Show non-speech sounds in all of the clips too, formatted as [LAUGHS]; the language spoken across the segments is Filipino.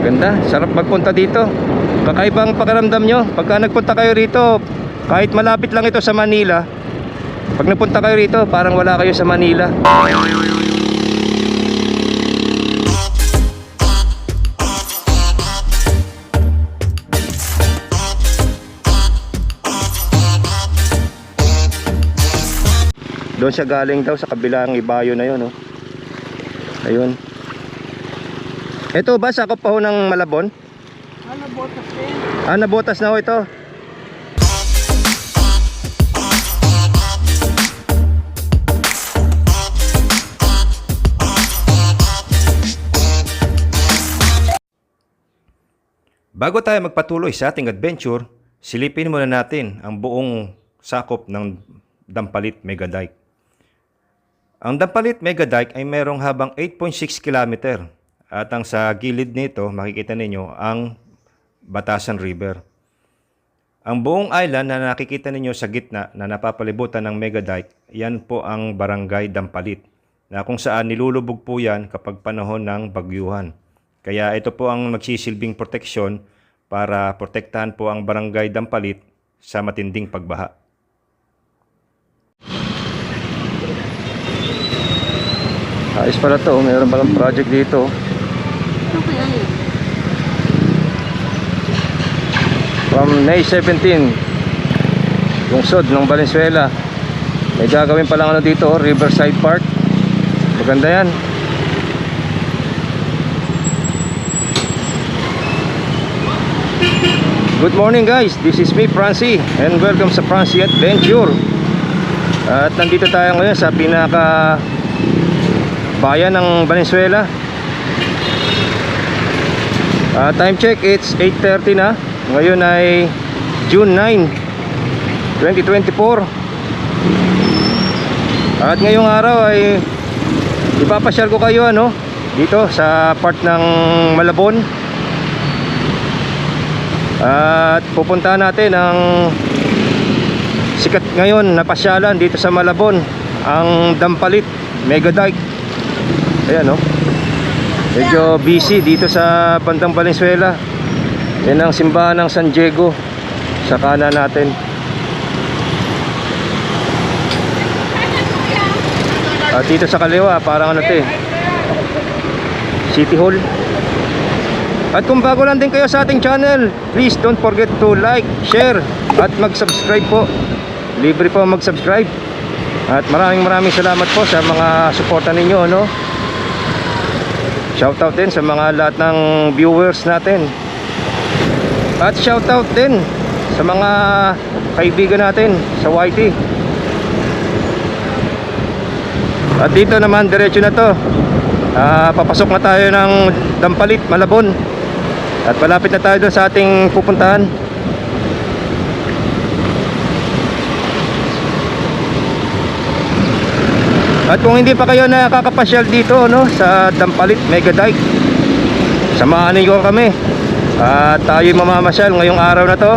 Ganda, sarap magpunta dito. Kakaibang pakiramdam nyo. Pagka nagpunta kayo rito, kahit malapit lang ito sa Manila, pag nagpunta kayo rito, parang wala kayo sa Manila. Doon siya galing daw sa kabilang ibayo na yun, oh. Ayun. Ito ba sakop pa ho ng Malabon? Ano, botas din? Ah, nabotas na ho ito. Bago tayo magpatuloy sa ating adventure, silipin muna natin ang buong sakop ng Dampalit Mega Dike. Ang Dampalit Mega Dike ay merong habang 8.6 km at ang sa gilid nito makikita ninyo ang Batasan River. Ang buong island na nakikita ninyo sa gitna na napapalibutan ng Mega Dike, yan po ang Barangay Dampalit na kung saan nilulubog po yan kapag panahon ng bagyuhan. Kaya ito po ang magsisilbing proteksyon para protektahan po ang Barangay Dampalit sa matinding pagbaha. Ayos pala to, mayroon palang project dito. Ano? From May 17, lungsod ng Valenzuela. May gagawin palang ano dito, Riverside Park. Maganda yan. Good morning guys, this is me Francie and welcome sa Francie Adventure. At nandito tayo ngayon sa pinaka bayan ng Valenzuela. Ah, time check, it's 8.30 na. Ngayon ay June 9, 2024. At ngayong araw ay ipapasyal ko kayo ano, dito sa part ng Malabon. At pupuntahan natin ang sikat ngayon na pasyalan dito sa Malabon, ang Dampalit Mega Dike. Ayan no. Medyo busy dito sa Bandang Valenzuela. Yan ang simbahan ng San Diego sa kanan natin. At dito sa kaliwa, parang ano to eh, City Hall. At kung bago lang din kayo sa ating channel, please don't forget to like, share, at mag-subscribe po. Libre po mag-subscribe. At maraming maraming salamat po sa mga suporta ninyo, no? Shoutout din sa mga lahat ng viewers natin. At shoutout din sa mga kaibigan natin sa YT. At dito naman diretso na to. Ah, papasok na tayo ng Dampalit, Malabon. At malapit na tayo doon sa ating pupuntahan. At kung hindi pa kayo nakakapasyal dito no sa Dampalit Mega Dike, samahan niyo kami. At tayo mamamasyal ngayong araw na to.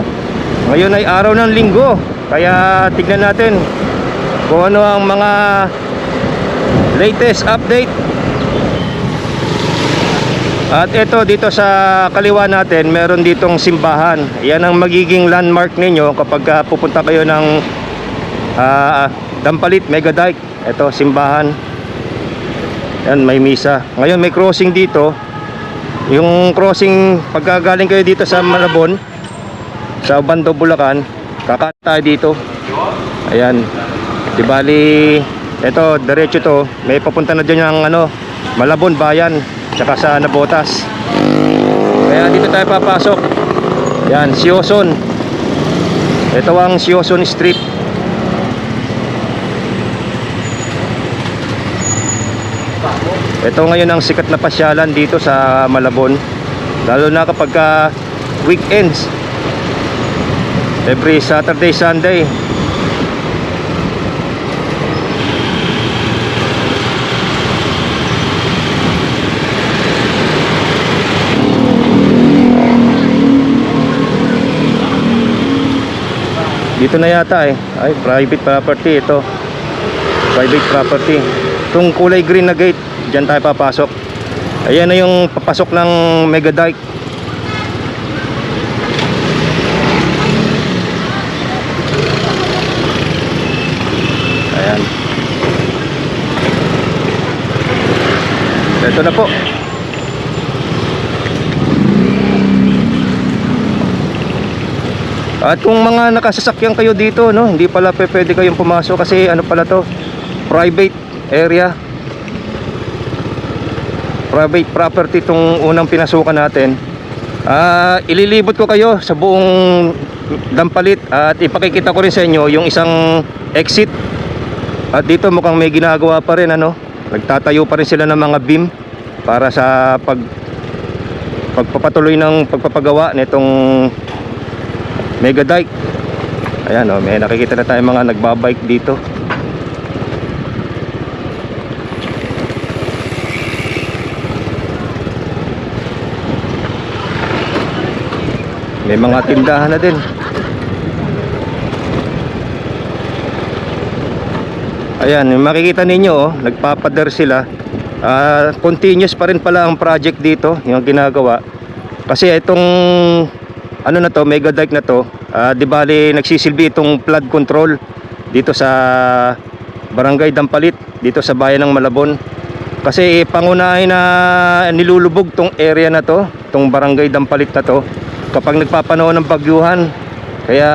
Ngayon ay araw ng linggo. Kaya tignan natin kung ano ang mga latest update. At ito dito sa kaliwa natin, meron ditong simbahan. Yan ang magiging landmark ninyo kapag ah, pupunta kayo ng ah, Dampalit Mega Dike. Ito simbahan. Yan may misa. Ngayon may crossing dito. Yung crossing pagkagaling kayo dito sa Malabon sa Bando Bulacan, kakata dito. Ayan. Di bali ito diretso to, may papunta na diyan yung ano, Malabon Bayan tsaka sa Nabotas. Kaya dito tayo papasok. Yan, Sioson. Ito ang Sioson Street. Ito ngayon ang sikat na pasyalan dito sa Malabon. Lalo na kapag ka weekends. Every Saturday, Sunday. Dito na yata eh. Ay, private property ito. Private property. Itong kulay green na gate, Diyan tayo papasok. Ayan na yung papasok ng Mega Dike. Ayan. Ito na po. At kung mga nakasasakyan kayo dito, no, hindi pala pwede kayong pumasok kasi ano pala to, private area. Private property itong unang pinasukan natin. Ah, ililibot ko kayo sa buong Dampalit at ipakikita ko rin sa inyo yung isang exit. At dito mukhang may ginagawa pa rin ano. Nagtatayo pa rin sila ng mga beam para sa pag pagpapatuloy ng pagpapagawa nitong mega dike. Ayan oh, may nakikita na tayong mga nagbabike dito. May mga tindahan na din. Ayan, makikita ninyo oh, nagpapader sila. Ah, continuous pa rin pala ang project dito, yung ginagawa. Kasi itong ano na to, mega dike na to, ah, di bali nagsisilbi itong flood control dito sa Barangay Dampalit, dito sa bayan ng Malabon. Kasi pangunahin na nilulubog tong area na to, tong Barangay Dampalit na to, kapag nagpapanahon ng bagyuhan. Kaya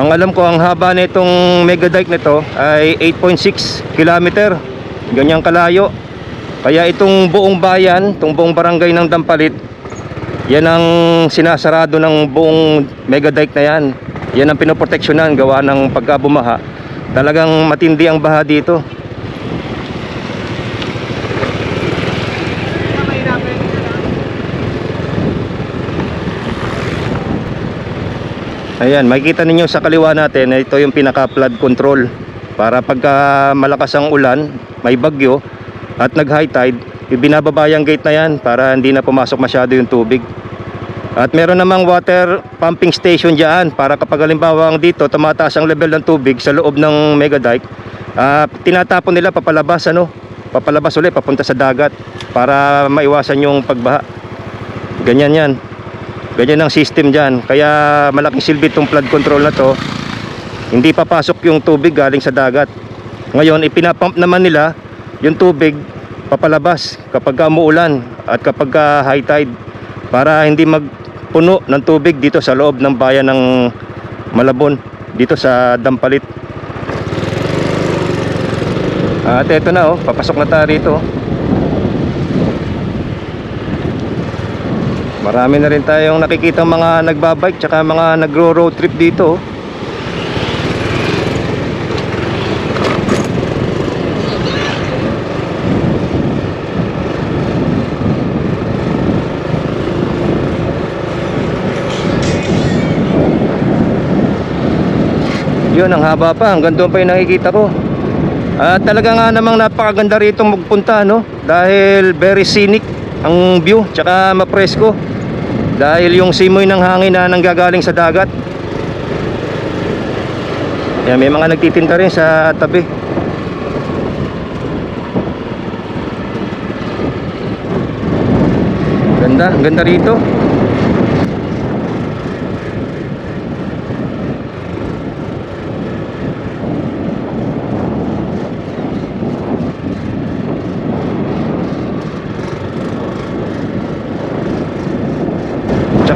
ang alam ko ang haba nitong mega dike nito ay 8.6 kilometer. Ganyang kalayo. Kaya itong buong bayan, itong buong barangay ng Dampalit, yan ang sinasarado ng buong mega dike na yan. Yan ang pinoproteksyonan gawa ng pagkabumaha. Talagang matindi ang baha dito. Ayan, makikita ninyo sa kaliwa natin na ito yung pinaka flood control para pagka malakas ang ulan, may bagyo at nag high tide, ibinababa yung gate na yan para hindi na pumasok masyado yung tubig. At meron namang water pumping station diyan para kapag halimbawa dito tumataas ang level ng tubig sa loob ng mega dike, ah, tinatapon nila papalabas ano, papalabas ulit papunta sa dagat para maiwasan yung pagbaha. Ganyan yan. Ganyan ang system dyan. Kaya malaking silbi itong flood control na to. Hindi papasok yung tubig galing sa dagat. Ngayon, ipinapump naman nila yung tubig papalabas kapag ka umuulan at kapag ka high tide para hindi magpuno ng tubig dito sa loob ng bayan ng Malabon dito sa Dampalit. At eto na oh, papasok na tayo rito. Marami na rin tayong nakikita mga nagbabike tsaka mga nagro-road trip dito. oh. Yun, ang haba pa. Hanggang doon pa yung nakikita ko. At talaga nga namang napakaganda rito magpunta, no? Dahil very scenic ang view, tsaka mapresko. Dahil yung simoy ng hangin na nanggagaling sa dagat. Yan, may mga nagtitinda rin sa tabi. Ganda, ganda rito.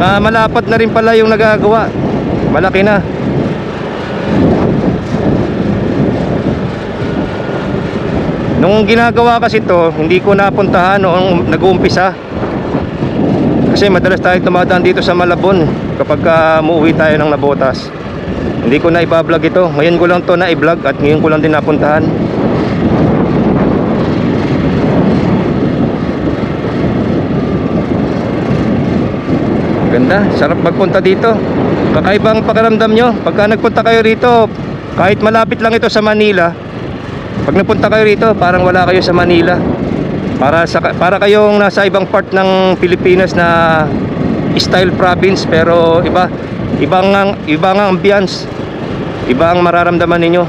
Tsaka malapad na rin pala yung nagagawa. Malaki na. Nung ginagawa kasi to, hindi ko napuntahan noong nag-uumpisa. Kasi madalas tayo tumadaan dito sa Malabon kapag ka muuwi tayo ng Nabotas. Hindi ko na iba-vlog ito. Ngayon ko lang to na i-vlog at ngayon ko lang din napuntahan. Ganda, sarap magpunta dito. Kakaibang pakiramdam nyo. Pagka nagpunta kayo rito, kahit malapit lang ito sa Manila, pag napunta kayo rito, parang wala kayo sa Manila. Para sa para kayong nasa ibang part ng Pilipinas na style province pero iba ibang ang ibang ang ambience. Iba mararamdaman ninyo.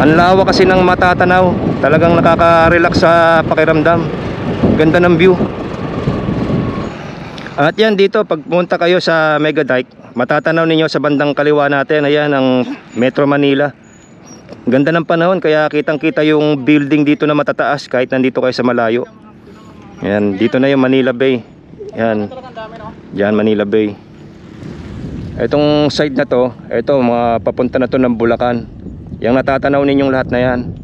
Ang lawa kasi ng matatanaw. Talagang nakaka-relax sa pakiramdam. Ganda ng view. At yan dito, pag pumunta kayo sa Mega Dike, matatanaw ninyo sa bandang kaliwa natin, ayan ang Metro Manila. Ganda ng panahon kaya kitang-kita yung building dito na matataas kahit nandito kayo sa malayo. Yan, dito na yung Manila Bay. Yan. Diyan Manila Bay. Itong side na to, ito mga papunta na to ng Bulacan. Yung natatanaw ninyong lahat na yan.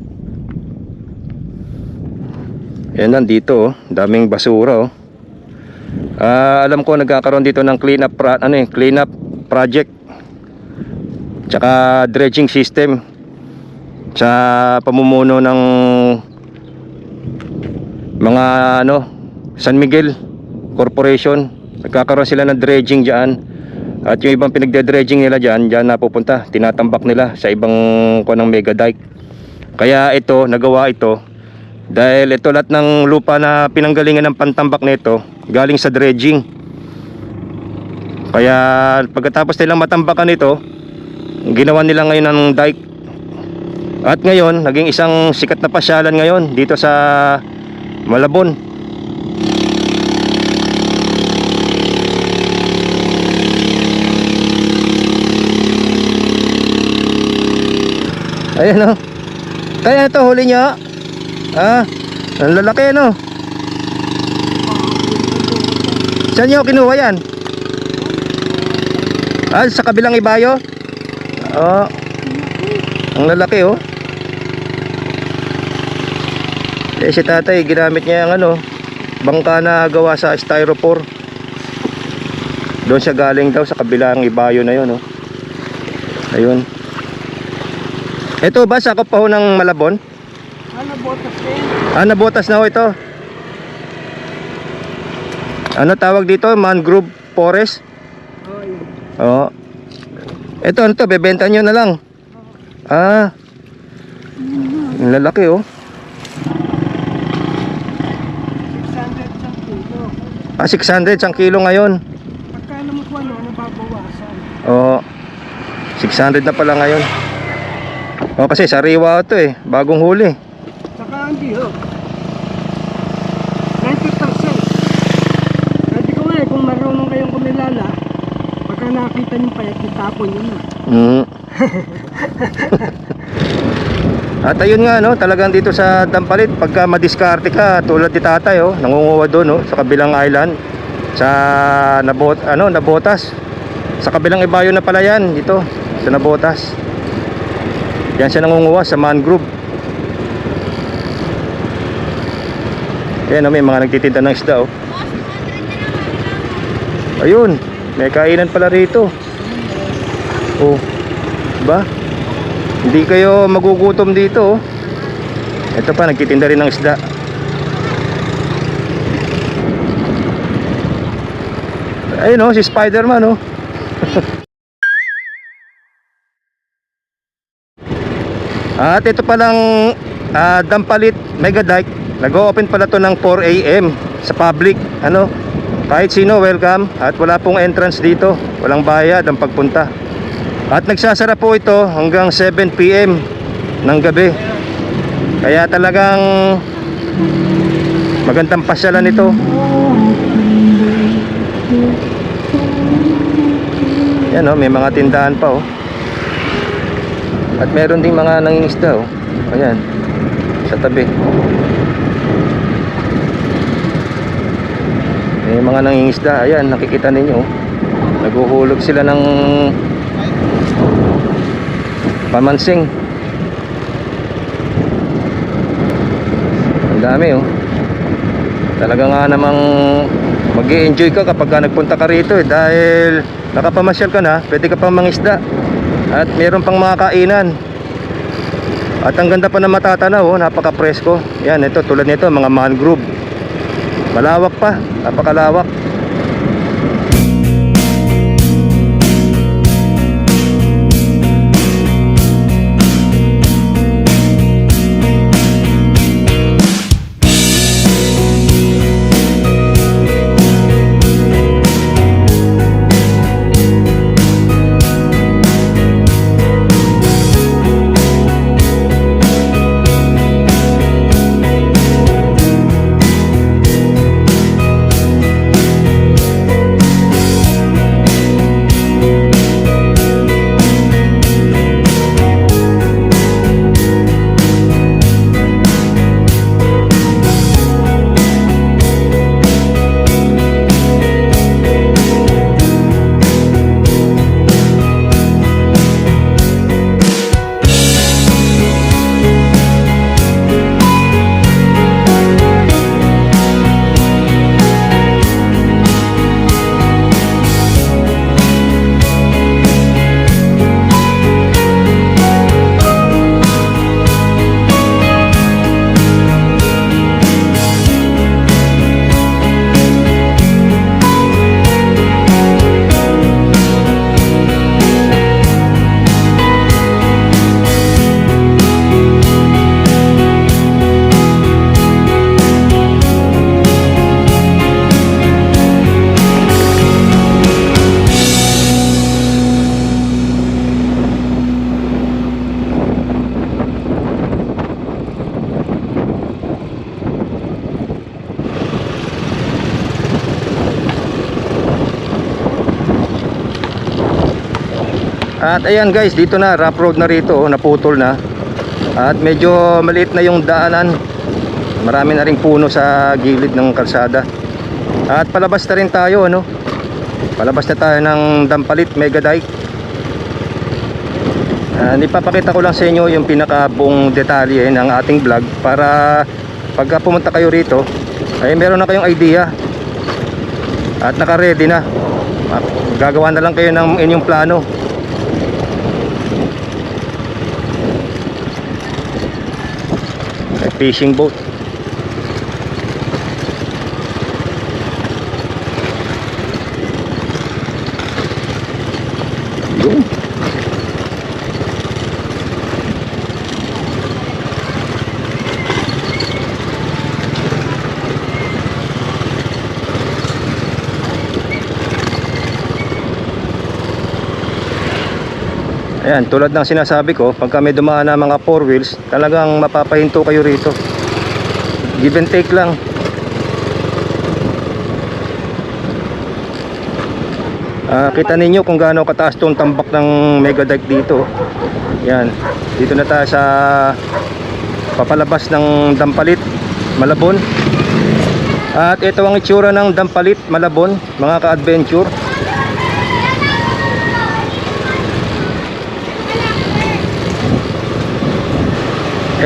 Yan nandito, oh. daming basura oh. Ah, alam ko nagkakaroon dito ng clean up ano eh, clean up project. Tsaka dredging system sa pamumuno ng mga ano San Miguel Corporation nagkakaroon sila ng dredging diyan at yung ibang pinagde-dredging nila diyan diyan napupunta tinatambak nila sa ibang kuan ng mega dike kaya ito nagawa ito dahil ito lahat ng lupa na pinanggalingan ng pantambak nito galing sa dredging kaya pagkatapos nilang matambakan ito ginawa nila ngayon ng dike at ngayon, naging isang sikat na pasyalan ngayon dito sa Malabon. Ayan o. Kaya ito, huli nyo. Ah, ang lalaki no. Saan nyo kinuha yan? Ah, sa kabilang ibayo? Oo. Ang lalaki oh. Eh si tatay ginamit niya yung ano, bangka na gawa sa styrofoam. Doon siya galing daw sa kabilang ibayo na yun oh. Ayun. Ito ba sakop pa ho ng Malabon? Ano botas din? Ah, nabotas na ho ito. Ano tawag dito? Mangrove forest? Oh, yun. Oo. Ito, ano to? Bebenta nyo na lang. Ah. Ang lalaki oh. 600 sa kilo. Ah, 600 ang kilo ngayon. Pagkano mo po ano, nababawasan? Oo. 600 na pala ngayon. Oh, kasi sariwa ito eh. Bagong huli. Hindi ho. 90%. Sabi ko nga eh, kung marunong kayong kumilala, pagka nakita niyo payat, itapon niyo na. Mm. At ayun nga no, talagang dito sa Dampalit pagka madiskarte ka tulad ni Tatay oh, nangunguha doon no, sa kabilang island sa nabot ano, Nabotas. Sa kabilang ibayo na pala yan dito sa Nabotas. Yan siya nangunguha sa mangrove. Yan oh, may mga nagtitinda ng isda oh. Ayun, may kainan pala rito. Oh. Ba? Hindi kayo magugutom dito. oh. Ito pa nagtitinda rin ng isda. Ayun oh, si Spider-Man oh. [LAUGHS] At ito palang ah, Dampalit Mega Dike. Nag-open pala to ng 4 AM sa public. Ano? Kahit sino welcome at wala pong entrance dito. Walang bayad ang pagpunta. At nagsasara po ito hanggang 7 PM ng gabi. Kaya talagang magandang pasyalan ito. Yan oh, may mga tindahan pa oh. At meron ding mga nangingisda oh. Ayan. Sa tabi. May mga nangingisda. Ayan, nakikita ninyo. oh. Naghuhulog sila ng pamansing. Ang dami oh. Talaga nga namang mag enjoy ka kapag ka nagpunta ka rito eh dahil nakapamasyal ka na, pwede ka pang mangisda at meron pang mga kainan at ang ganda pa na matatanaw oh, napaka presko yan ito tulad nito mga mangrove malawak pa. Napakalawak At ayan guys, dito na, rough road na rito, oh, naputol na. At medyo maliit na yung daanan. Marami na ring puno sa gilid ng kalsada. At palabas na rin tayo, ano? Palabas na tayo ng Dampalit Mega Dike. Uh, ipapakita ko lang sa inyo yung pinaka buong detalye ng ating vlog para pagka pumunta kayo rito ay meron na kayong idea at naka-ready na. Gagawa na lang kayo ng inyong plano. Fishing boat. Ayan, tulad ng sinasabi ko, pag kami dumaan na mga four wheels, talagang mapapahinto kayo rito. Give and take lang. Ah, kita ninyo kung gaano kataas tong tambak ng mega dike dito. Yan. Dito na tayo sa papalabas ng Dampalit, Malabon. At ito ang itsura ng Dampalit, Malabon, mga ka-adventure.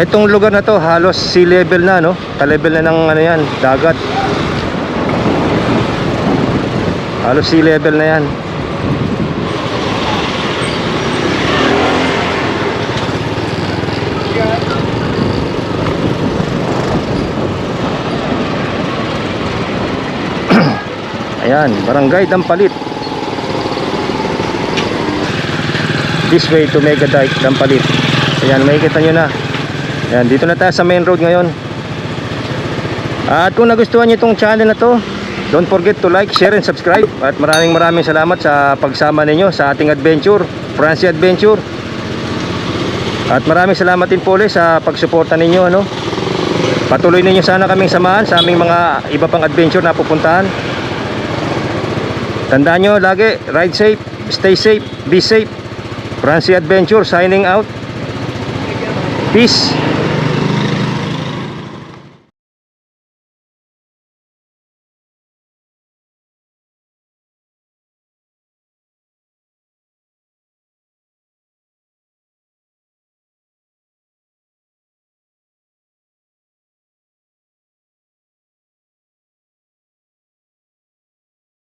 Etong lugar na to halos sea level na no. Ka-level na ng ano yan, dagat. Halos sea level na yan. [CLEARS THROAT] Ayan, barangay Dampalit. This way to Mega Dike Dampalit. Ayan, makikita nyo na. Ayan, dito na tayo sa main road ngayon. At kung nagustuhan nyo itong channel na to, don't forget to like, share, and subscribe. At maraming maraming salamat sa pagsama ninyo sa ating adventure, Francie Adventure. At maraming salamat din po ulit sa pagsuporta ninyo. Ano? Patuloy ninyo sana kaming samahan sa aming mga iba pang adventure na pupuntahan. Tandaan nyo lagi, ride safe, stay safe, be safe. Francie Adventure signing out. Peace.